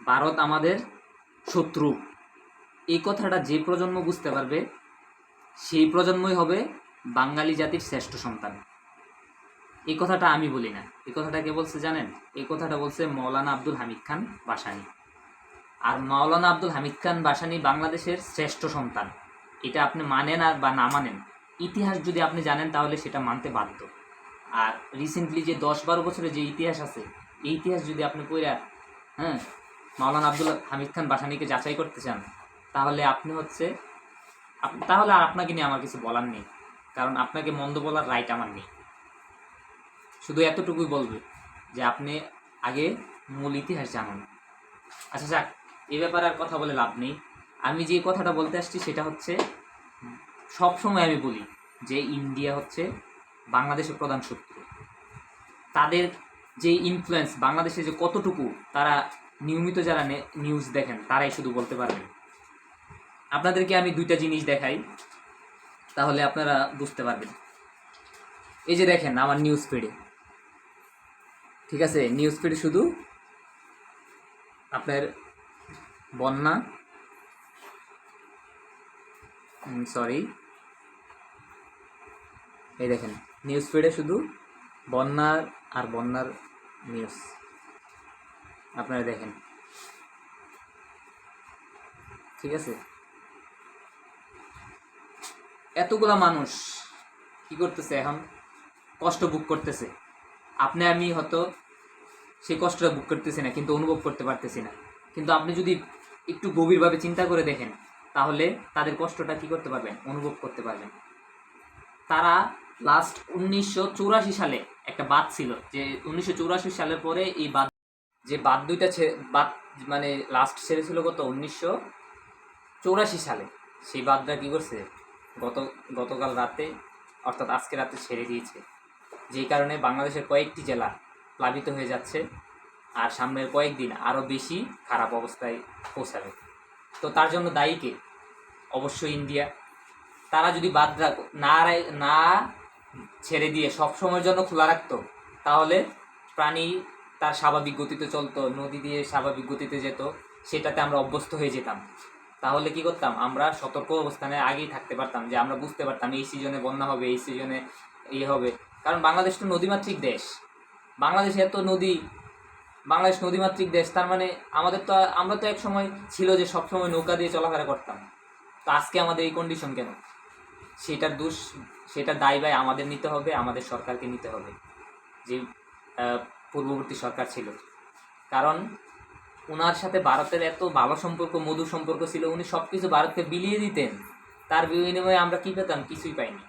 ভারত আমাদের শত্রু। এই কথাটা যে প্রজন্ম বুঝতে পারবে, সেই প্রজন্মই হবে বাঙালি জাতির শ্রেষ্ঠ সন্তান। এই কথাটা আমি বলি না। এই কথাটা কে বলছে জানেন? এই কথাটা বলছে মৌলানা আব্দুল হামিদ খান বাসানি। আর মাওলানা আব্দুল হামিদ খান বাসানি বাংলাদেশের শ্রেষ্ঠ সন্তান। এটা আপনি মানেন আর বা না মানেন, ইতিহাস যদি আপনি জানেন তাহলে সেটা মানতে বাধ্য। আর রিসেন্টলি যে দশ বারো বছরের যে ইতিহাস আছে এই ইতিহাস যদি আপনি কইরা হ্যাঁ মাওলানা আব্দুল হামিদ খান বাসানিকে যাচাই করতে চান, তাহলে আপনি হচ্ছে তাহলে আর আপনাকে নিয়ে আমার কিছু বলার নেই, কারণ আপনাকে মন্দ বলার রাইট আমার নেই। শুধু এতটুকুই বলবে যে আপনি আগে মূল ইতিহাস জানুন। আচ্ছা যাক, এ ব্যাপারে আর কথা বলে লাভ নেই। আমি যে কথাটা বলতে আসছি সেটা হচ্ছে, সব সময় আমি বলি যে ইন্ডিয়া হচ্ছে বাংলাদেশের প্রধান শত্রু। তাদের যে ইনফ্লুয়েন্স বাংলাদেশে যে কতটুকু তারা নিয়মিত যারা নিউজ দেখেন, তারাই শুধু বলতে পারবেন আপনাদেরকে আমি দুইটা জিনিস দেখাই, তাহলে আপনারা বুঝতে পারবেন। এই যে দেখেন আমার নিউজ ফিডে ঠিক আছে? নিউজ ফিডে শুধু আপনার বন্যা সরি এই দেখেন। নিউজ ফিডে শুধু বন্যার আর বন্যার নিউজ। আপনারা দেখেন। ঠিক আছে? এতগুলা মানুষ কি করতেছে এখন? কষ্ট বুক করতেছে। আপনি, আমি হয়তো সেই কষ্টটা বুক করতেছি না, কিন্তু অনুভব করতে পারতেছি না। কিন্তু আপনি যদি একটু গভীরভাবে চিন্তা করে দেখেন, তাহলে তাদের কষ্টটা কি করতে পারবেন? অনুভব করতে পারবেন। তারা লাস্ট উনিশশো সালে একটা বাদ ছিল যে উনিশশো সালের পরে এই বাদ, যে বাদ দুইটা বাদ মানে লাস্ট ছেড়েছিল কত? উনিশশো চৌরাশি সালে। সেই বাদটা কী করছে? গত, গতকাল রাতে, অর্থাৎ আজকে রাতে ছেড়ে দিয়েছে। যেই কারণে বাংলাদেশের কয়েকটি জেলা প্লাবিত হয়ে যাচ্ছে আর সামনের কয়েকদিন আরও বেশি খারাপ অবস্থায় পৌঁছাবে। তো তার জন্য দায়ী কে? অবশ্যই ইন্ডিয়া। তারা যদি বাদ না না ছেড়ে দিয়ে সব সময়ের জন্য খোলা রাখতো, তাহলে প্রাণী তার স্বাভাবিক গতিতে চলতো, নদী দিয়ে স্বাভাবিক গতিতে যেত, সেটাতে আমরা অভ্যস্ত হয়ে যেতাম। তাহলে কি করতাম? আমরা সতর্ক অবস্থানে আগেই থাকতে পারতাম যে আমরা বুঝতে পারতাম এই সিজনে বন্যা হবে, এই সিজনে ইয়ে হবে। কারণ বাংলাদেশ তো নদীমাতৃক দেশ। বাংলাদেশে এত নদী, বাংলাদেশ নদীমাতৃক দেশ, তার মানে আমাদের তো আমরা তো এক সময় ছিল যে সব সময় নৌকা দিয়ে চলাফেরা করতাম। তো আজকে আমাদের এই কন্ডিশন কেন? সেটার দোষ সেটার দায় ব্যয় আমাদের নিতে হবে, আমাদের সরকারকে নিতে হবে, যে পূর্ববর্তী সরকার ছিল। কারণ ওনার সাথে ভারতের এত ভালো সম্পর্ক, মধুর সম্পর্ক ছিল, উনি সব কিছু ভারতকে বিলিয়ে দিতেন। তার বিনিময়ে আমরা কী পেতাম? কিছুই পাইনি।